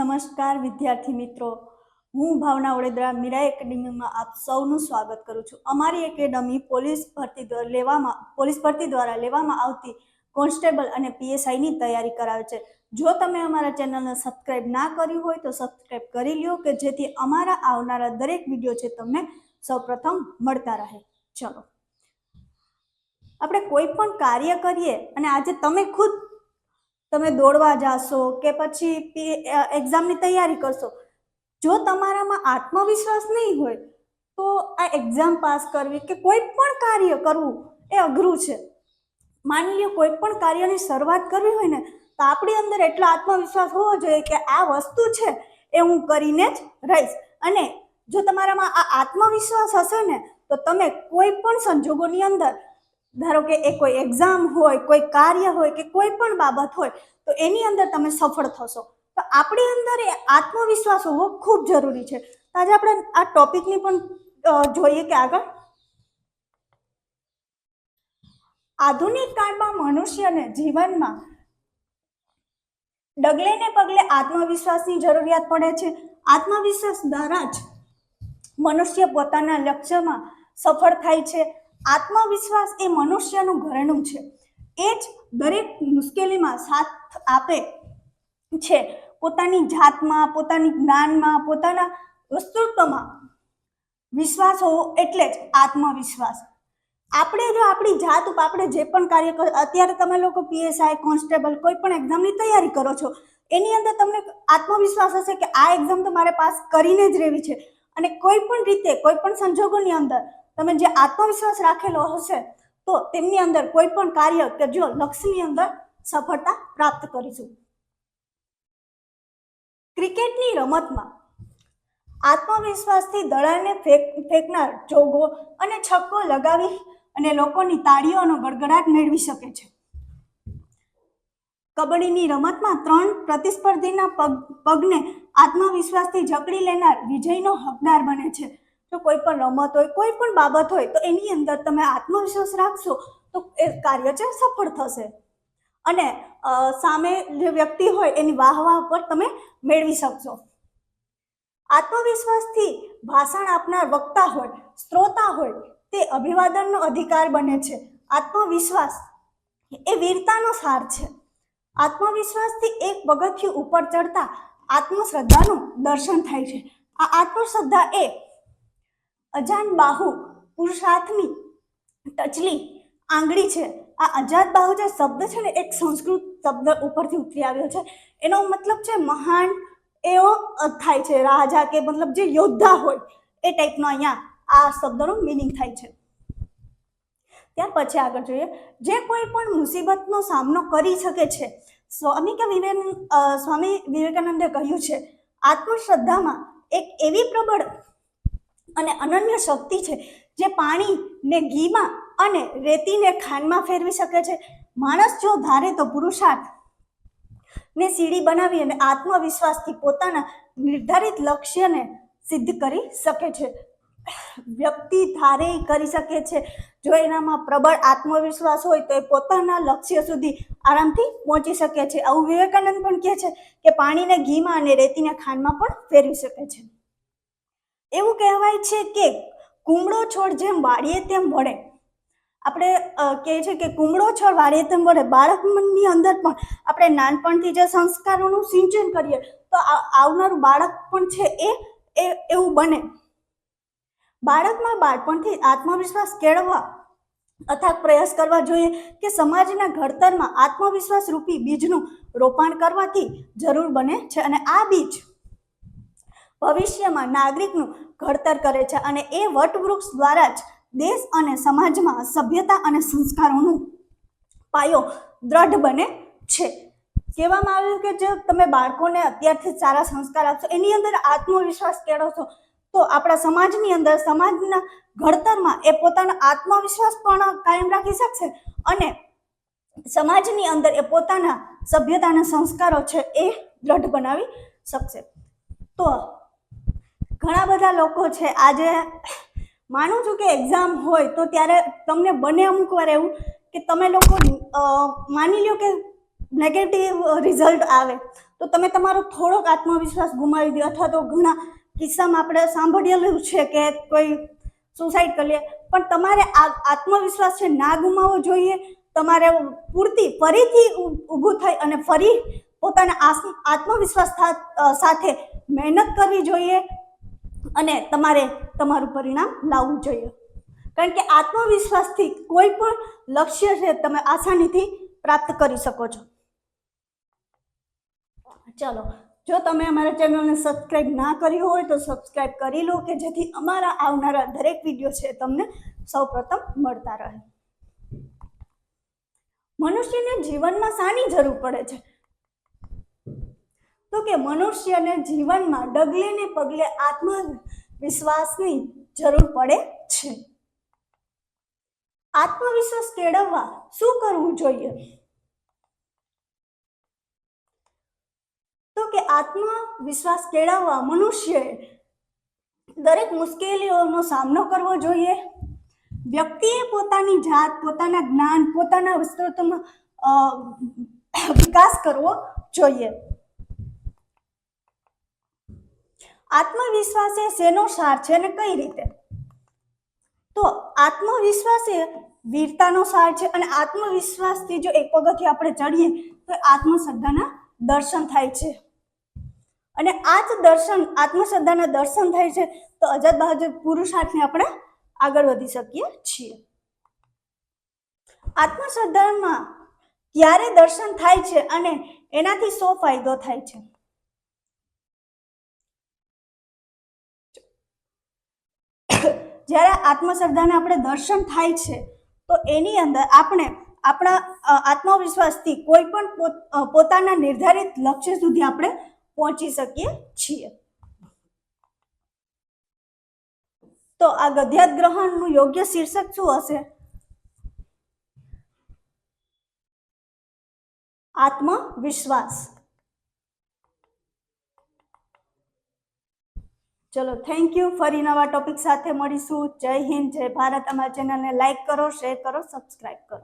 નમસ્કાર વિદ્યાર્થી મિત્રો. હું ભાવના વડોદરા મીરા એકેડેમીમાં આપ સૌનું સ્વાગત કરું છું. અમારી એકેડમી પોલીસ ભરતી દ્વારા લેવામાં, પોલીસ ભરતી દ્વારા લેવામાં આવતી કોન્સ્ટેબલ અને પીએસઆઈની તૈયારી કરાવે છે. જો તમે અમારા ચેનલને સબસ્ક્રાઇબ ના કર્યું હોય તો સબસ્ક્રાઇબ કરી લ્યો કે જેથી અમારા આવનારા દરેક વીડિયો છે તમને સૌપ્રથમ મળતા રહે. ચલો. આપણે કોઈ પણ કાર્ય કરીએ અને આજે તમે ખુદ તમે દોડવા જાશો કે પછી એક્ઝામની તૈયારી કરશો, જો તમારામાં આત્મવિશ્વાસ નહીં હોય, તો આ એક્ઝામ પાસ કરવી કે કોઈ પણ કાર્ય કરવું એ અઘરું છે. માની લ્યો કોઈ પણ કાર્યની શરૂઆત કરવી હોય ને, તો આપણી અંદર એટલો આત્મવિશ્વાસ હોવો જોઈએ કે આ વસ્તુ છે એ હું કરીને જ રહીશ. અને જો તમારામાં આ આત્મવિશ્વાસ હશે ને, તો તમે કોઈ પણ સંજોગોની અંદર ધારો કે એ કોઈ એક્ઝામ હોય, કોઈ કાર્ય હોય કે કોઈ પણ બાબત હોય, તો એની અંદર તમે સફળ થશો. તો આપણી અંદર એ આત્મવિશ્વાસ હોવો ખૂબ જરૂરી છે. આજે આપણે આ ટોપિકની પણ જોઈએ કે આગળ. આધુનિક કાળમાં મનુષ્યને જીવનમાં ડગલે ને પગલે આત્મવિશ્વાસની જરૂરિયાત પડે છે. આત્મવિશ્વાસ દ્વારા જ મનુષ્ય પોતાના લક્ષ્યમાં સફળ થાય છે. આત્મવિશ્વાસ એ મનુષ્યનું ઘરેણું છે. એ જ દરેક મુશ્કેલીમાં સાથ આપે છે. પોતાની જાતમાં, પોતાની જ્ઞાનમાં, પોતાના વસ્તુત્વમાં વિશ્વાસ હોવો એટલે જ આત્મવિશ્વાસ. આપણે જો આપણી જાત ઉપર આપણે જે પણ કાર્ય કર, અત્યારે તમે લોકો પીએસઆઈ કોન્સ્ટેબલ કોઈ પણ એક્ઝામની તૈયારી કરો છો, એની અંદર તમને આત્મવિશ્વાસ હશે કે આ એક્ઝામ તો મારે પાસ કરીને જ રહેવી છે. અને કોઈ પણ રીતે, કોઈ પણ સંજોગોની અંદર તમે જે આત્મવિશ્વાસ રાખેલો હશે, તો તેમની અંદર કોઈ પણ કાર્ય કે જો લક્ષ્યની અંદર સફળતા પ્રાપ્ત કરીશું. ક્રિકેટની રમતમાં આત્મવિશ્વાસથી દડાને ફેંક, ફેંકનાર જોગો અને છક્કો લગાવી અને લોકોની તાળીઓનો ગડગડાટ મેળવી શકે છે. કબડ્ડીની રમતમાં ત્રણ પ્રતિસ્પર્ધીના પગ, પગને આત્મવિશ્વાસથી જકડી લેનાર વિજયનો હકદાર બને છે. જો કોઈ પણ રમત હોય, કોઈ પણ બાબત હોય, તો એની અંદર તમે આત્મવિશ્વાસ રાખશો, તો એ કાર્ય છે સફળ થશે. અને સામે જે વ્યક્તિ હોય, એની વાહ વાહ પર તમે મેળવી શકશો. આત્મવિશ્વાસથી ભાષણ આપનાર વક્તા હોય શ્રોતા હોય, તે અભિવાદનનો અધિકાર બને છે. આત્મવિશ્વાસ એ વીરતાનો સાર છે. આત્મવિશ્વાસથી એક પગથિયું ઉપર ચડતા આત્મશ્રદ્ધાનું દર્શન થાય છે. આ આત્મશ્રદ્ધા એ અજાન બાહુ પુરુષાર્થની ટચલી આંગળી છે. આ અજાત બાહુ જે શબ્દ છે ને, એક સંસ્કૃત શબ્દ ઉપરથી ઉતરી આવ્યો છે. એનો મતલબ છે મહાન, એવો થાય છે. રાજા કે મતલબ જે યોદ્ધા હોય, એ ટાઈપનો અહીંયા આ શબ્દનો મિનિંગ થાય છે. ત્યાર પછી આગળ જોઈએ. જે કોઈ પણ મુસીબતનો સામનો કરી શકે છે, સ્વામી કે વિવેક સ્વામી વિવેકાનંદે કહ્યું છે, આત્મશ્રદ્ધામાં એક એવી પ્રબળ અને અનન્ય શક્તિ છે, જે પાણીને ઘીમાં અને રેતીને ખાંડમાં ફેરવી શકે છે. માણસ જો ધારે તો પુરુષાર્થ ને સીડી બનાવી અને આત્મવિશ્વાસથી પોતાના નિર્ધારિત લક્ષ્યને સિદ્ધ કરી શકે છે. વ્યક્તિ ધારે કરી શકે છે. જો એનામાં પ્રબળ આત્મવિશ્વાસ હોય તો એ પોતાના લક્ષ્ય સુધી આરામથી પહોંચી શકે છે. આવું વિવેકાનંદ પણ કહે છે કે પાણીને ઘીમાં અને રેતીને ખાંડમાં પણ ફેરવી શકે છે. એવું કહેવાય છે કે કુમળો છોડ જેમ વાળીએ તેમ વળે. આપણે કહે છે કે કુમળો છોડ વાળીએ તેમ વળે. બાળકની અંદર પણ આપણે નાનપણથી જે સંસ્કારોનું સિંચન કરીએ, તો આવનારું બાળક પણ છે એ, એવું બને. બાળકમાં બાળપણથી આત્મવિશ્વાસ કેળવવા અથાગ પ્રયાસ કરવા જોઈએ કે સમાજના ઘડતરમાં આત્મવિશ્વાસ રૂપી બીજનું રોપાણ કરવાથી જરૂર બને છે. અને આ બીજ ભવિષ્યમાં નાગરિકનું ઘડતર કરે છે અને એ વટવૃક્ષ દ્વારા જ દેશ અને સમાજમાં સભ્યતા અને સંસ્કારોનું પાયો દ્રઢ બને છે. કહેવામાં આવ્યું કે જો તમે બાળકોને અત્યારથી સારા સંસ્કાર આપશો, એની અંદર આત્મવિશ્વાસ કેળવશો, તો આપણા સમાજની અંદર સમાજના ઘડતરમાં એ પોતાનો આત્મવિશ્વાસ પણ કાયમ રાખી શકશે અને સમાજની અંદર એ પોતાના સભ્યતાના સંસ્કારો છે એ દ્રઢ બનાવી શકશે. તો ઘણા બધા લોકો છે. આજે માનું છું કે એક્ઝામ હોય તો ત્યારે તમને બને અમુક વાર એવું કે તમે લોકો માની લો કે નેગેટિવ રિઝલ્ટ આવે. તો તમે તમારો થોડોક આત્મવિશ્વાસ ગુમાવી દો અથવા તો ઘણા કિસ્સામાં આપણે સાંભળેલું છે કે કોઈ સુસાઇડ કરી લે. પણ તમારે આ આત્મવિશ્વાસ છે ના ગુમાવવો જોઈએ. તમારે પૂરતી ફરીથી ઊભું થઈ અને ફરી પોતાના આત્મવિશ્વાસ સાથે મહેનત કરવી જોઈએ. અને તમારે તમારું પરિણામ લાવવું જોઈએ. કારણ કે આત્મવિશ્વાસથી કોઈ પણ લક્ષ્ય છે તમે આસાનીથી પ્રાપ્ત કરી શકો છો. ચલો, જો તમે અમારા ચેનલને સબસ્ક્રાઇબ ના કરી હોય તો સબસ્ક્રાઇબ કરી લો કે જેથી અમારા આવનારા દરેક વીડિયો છે તમને સૌપ્રથમ મળતા રહે. મનુષ્યને જીવનમાં શાની જરૂર પડે છે? તો કે મનુષ્યને જીવનમાં ડગલે ને પગલે આત્મવિશ્વાસની જરૂર પડે છે. આત્મવિશ્વાસ કેળવવા શું કરવું જોઈએ? તો કે આત્મવિશ્વાસ કેળવવા મનુષ્યએ દરેક મુશ્કેલીઓનો સામનો કરવો જોઈએ. વ્યક્તિએ પોતાની જાત, પોતાના જ્ઞાન, પોતાના વિસ્તૃતમાં વિકાસ કરવો જોઈએ. આત્મવિશ્વાસ એ શેનો સાર છે અને કઈ રીતે? તો આત્મવિશ્વાસ એ વીરતાનો સાર છે અને આત્મવિશ્વાસથી જો એક પગથી આપણે ચડીએ, તો આત્મશ્રદ્ધાના દર્શન થાય છે. અને આ જ દર્શન, આત્મશ્રદ્ધાના દર્શન થાય છે, તો અજાત બહાદુર પુરુષાર્થને આપણે આગળ વધી શકીએ છીએ. આત્મશ્રદ્ધામાં ક્યારે દર્શન થાય છે અને એનાથી શો ફાયદો થાય છે? જ્યારે આત્મશ્રદ્ધાને આપણે દર્શન થાય છે, તો એની અંદર આપણે આપણા આત્મવિશ્વાસથી કોઈ પણ પોત- પોતાના નિર્ધારિત લક્ષ્ય સુધી આપણે પહોંચી શકીએ છીએ. તો આ ગધ્યાત ગ્રહણનું યોગ્ય શીર્ષક શું હશે? આત્મવિશ્વાસ. ચલો થેન્ક યુ ફરી નવા ટોપિક સાથે મળીશું. જય હિન્દ, જય ભારત. અમારા ચેનલને લાઈક કરો શેર કરો સબસ્ક્રાઈબ કરો.